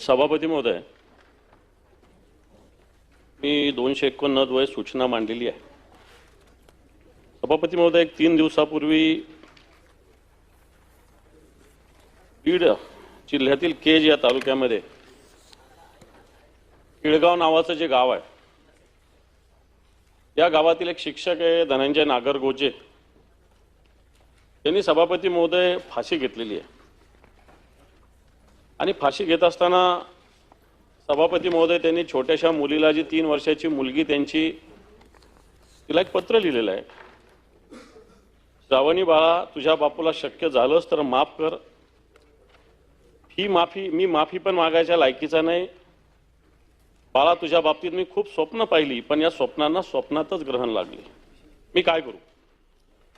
सभापती महोदय मी दोनशे एकोणनव्वद सूचना मांडलेली आहे. सभापती महोदय एक तीन दिवसापूर्वी बीड जिल्ह्यातील केज या तालुक्यामध्ये किळगाव नावाचं जे गाव आहे या गावातील एक शिक्षक आहे धनंजय नागरगोजे. त्यांनी सभापती महोदय फाशी घेतलेली आहे. आणि फाशी घेत असताना सभापती महोदय त्यांनी छोट्याशा मुलीला जी तीन वर्षाची मुलगी त्यांची तिला एक पत्र लिहिलेलं आहे. श्रावणी बाळा तुझ्या बापूला शक्य झालंच तर माफ कर. ही माफी मी माफी पण मागायच्या लायकीचा नाही. बाळा तुझ्या बाबतीत मी खूप स्वप्न पाहिली पण या स्वप्नांना स्वप्नातच ग्रहण लागले. मी काय करू?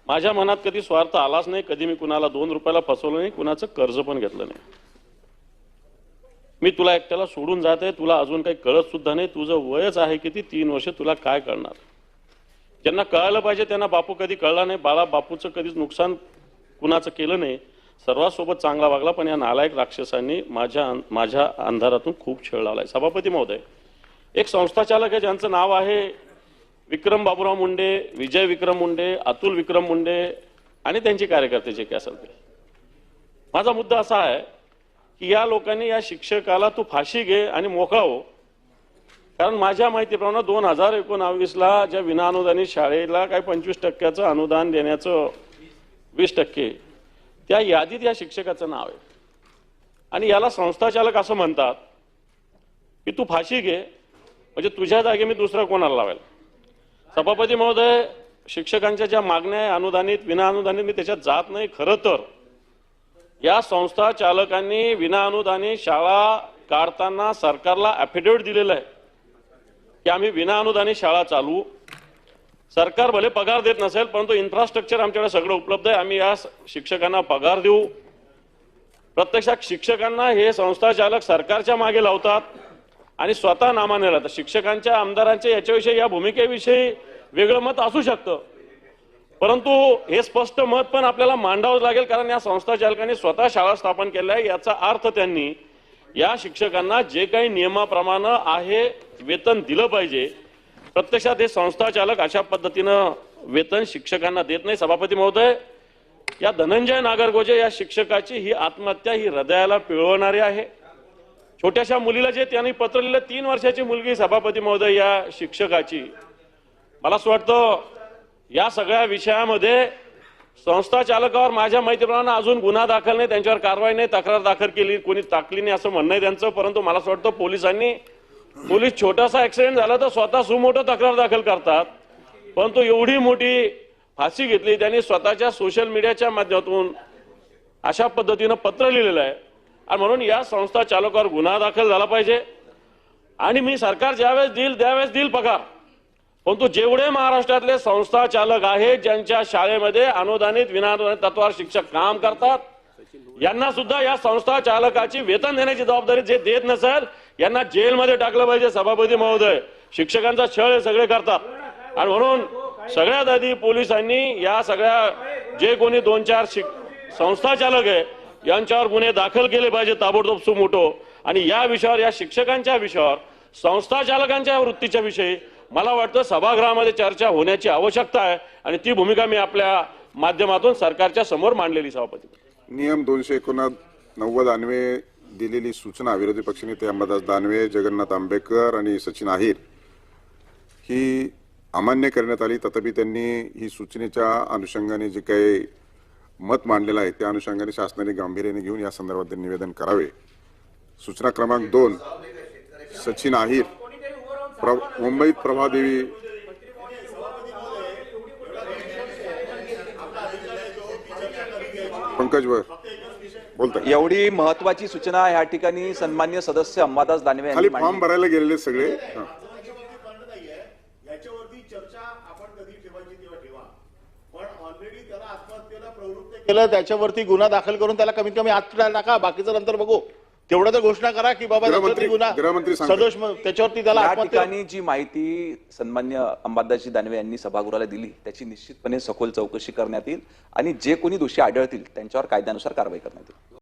माझ्या मनात कधी स्वार्थ आलाच नाही कधी मी कुणाला दोन रुपयाला फसवलं नाही कुणाचं कर्ज पण घेतलं नाही. मी तुला एकट्याला सोडून जात आहे तुला अजून काही कळत सुद्धा नाही तुझं वयच आहे किती तीन वर्ष तुला काय कळणार ज्यांना कळायला पाहिजे त्यांना बापू कधी कळला नाही बाळा बापूचं कधीच नुकसान कुणाचं केलं नाही. सर्वांसोबत चांगला वागला पण या नालायक राक्षसांनी माझ्या माझ्या अंधारातून खूप छळ लावलाय. सभापती महोदय एक संस्थाचालक आहे ज्यांचं नाव आहे विक्रम बाबूराव मुंडे विजय विक्रम मुंडे अतुल विक्रम मुंडे आणि त्यांचे कार्यकर्ते जे काय असेल ते. माझा मुद्दा असा आहे की या लोकांनी या शिक्षकाला तू फाशी घे आणि मोकावं हो. कारण माझ्या माहितीप्रमाणे दोन हजार एकोणावीसला ज्या विनाअनुदानित शाळेला काही पंचवीस टक्क्याचं अनुदान देण्याचं वीस टक्के त्या यादीत या शिक्षकाचं नाव आहे. आणि याला संस्थाचालक असं म्हणतात की तू फाशी घे म्हणजे तुझ्या जागी मी दुसरा कोणाला लावेल? सभापती महोदय शिक्षकांच्या ज्या मागण्या आहे अनुदानित विनाअनुदानित मी त्याच्यात जात नाही खरं तर. या संस्था चालकांनी विनाअनुदानित शाळा काढताना सरकारला ॲफिडेव्हिट दिलेलं आहे की आम्ही विनाअनुदानित शाळा चालवू. सरकार भले पगार देत नसेल परंतु इन्फ्रास्ट्रक्चर आमच्याकडे सगळं उपलब्ध आहे. आम्ही या शिक्षकांना पगार देऊ. प्रत्यक्षात शिक्षकांना हे संस्था चालक सरकारच्या मागे लावतात आणि स्वतः नामाने लावतात शिक्षकांच्या आमदारांच्या याच्याविषयी या भूमिकेविषयी वेगळं मत असू शकतं. परंतु हे स्पष्ट मत पण आपल्याला मांडावं लागेल कारण या संस्था चालकांनी स्वतः शाळा स्थापन केल्या आहे. याचा अर्थ त्यांनी या शिक्षकांना जे काही नियमाप्रमाणे आहे वेतन दिलं पाहिजे प्रत्यक्षात हे संस्था चालक अशा पद्धतीनं वेतन शिक्षकांना देत नाही. सभापती महोदय या धनंजय नागरगोजे या शिक्षकाची ही आत्महत्या ही हृदयाला पिळवणारी आहे. छोट्याशा मुलीला जे त्यांनी पत्र लिहिलं तीन वर्षाची मुलगी सभापती महोदय या शिक्षकाची. मला असं वाटतं या सगळ्या विषयामध्ये संस्था चालकावर माझ्या माहितीप्रमाणे अजून गुन्हा दाखल नाही त्यांच्यावर कारवाई नाही तक्रार दाखल केली कोणी टाकली नाही असं म्हणणं आहे त्यांचं परंतु मला असं वाटतं पोलिसांनी पोलीस छोटासा ऍक्सिडेंट झाला तर स्वतः सुमोठं तक्रार दाखल करतात. परंतु एवढी मोठी फाशी घेतली त्यांनी स्वतःच्या सोशल मीडियाच्या माध्यमातून अशा पद्धतीनं पत्र लिहिलेलं आहे. आणि म्हणून या संस्था चालकावर गुन्हा दाखल झाला पाहिजे. आणि मी सरकार ज्यावेळेस देईल त्यावेळेस देईल पगार. परंतु जेवढे महाराष्ट्रातले संस्था चालक आहेत ज्यांच्या शाळेमध्ये अनुदानित विनाअनुदानित तत्वावर शिक्षक काम करतात यांना सुद्धा या संस्था चालकाची वेतन देण्याची जबाबदारी जे देत नसेल यांना जेलमध्ये टाकलं पाहिजे सभापती महोदय. शिक्षकांचा छळ हे सगळे करतात. आणि म्हणून सगळ्यात आधी पोलिसांनी या सगळ्या जे कोणी दोन चार शिक संस्था चालक आहे यांच्यावर गुन्हे दाखल केले पाहिजे ताबडतोब सुमोटो. आणि या विषयावर या शिक्षकांच्या विषयावर संस्था चालकांच्या वृत्तीच्या विषयी मला वाटतं सभागृहामध्ये चर्चा होण्याची आवश्यकता आहे आणि ती भूमिका मी आपल्या माध्यमातून सरकारच्या समोर मांडलेली सभापती. नियम दोनशे एकोणनव्वद अन्वे दिलेली सूचना विरोधी पक्षनेते अंबादास दानवे जगन्नाथ आंबेडकर आणि सचिन अहिर ही अमान्य करण्यात आली. तथापि त्यांनी ही सूचनेच्या अनुषंगाने जे काही मत मांडलेलं आहे त्या अनुषंगाने शासनाने गांभीर्याने घेऊन या संदर्भात निवेदन करावे. सूचना क्रमांक दोन सचिन अहिर प्र मुंबईत प्रभादेवी पंकज वर बोलताय एवढी महत्वाची सूचना या ठिकाणी सन्मान्य सदस्य अंबादास दानवे खाली यांनी फॉर्म भरायला गेलेले सगळे. याच्यावरती चर्चा आपण कधी ठेवायची तेव्हा ठेवा पण ऑलरेडी त्याला आत्महत्येला प्रवृत्त केलं त्याच्यावरती गुन्हा दाखल करून त्याला कमीत कमी आठ टाका बाकीचं नंतर बघू. तेवढं तर घोषणा करा की बाबा गृहमंत्री- गुन्हा. सदोष त्याच्यावरती त्याला ठिकाणी जी माहिती सन्मान्य अंबादासजी दानवे यांनी सभागृहाला दिली त्याची निश्चितपणे सखोल चौकशी करण्यात येईल आणि जे कोणी दोषी आढळतील त्यांच्यावर कायद्यानुसार कारवाई करण्यात येईल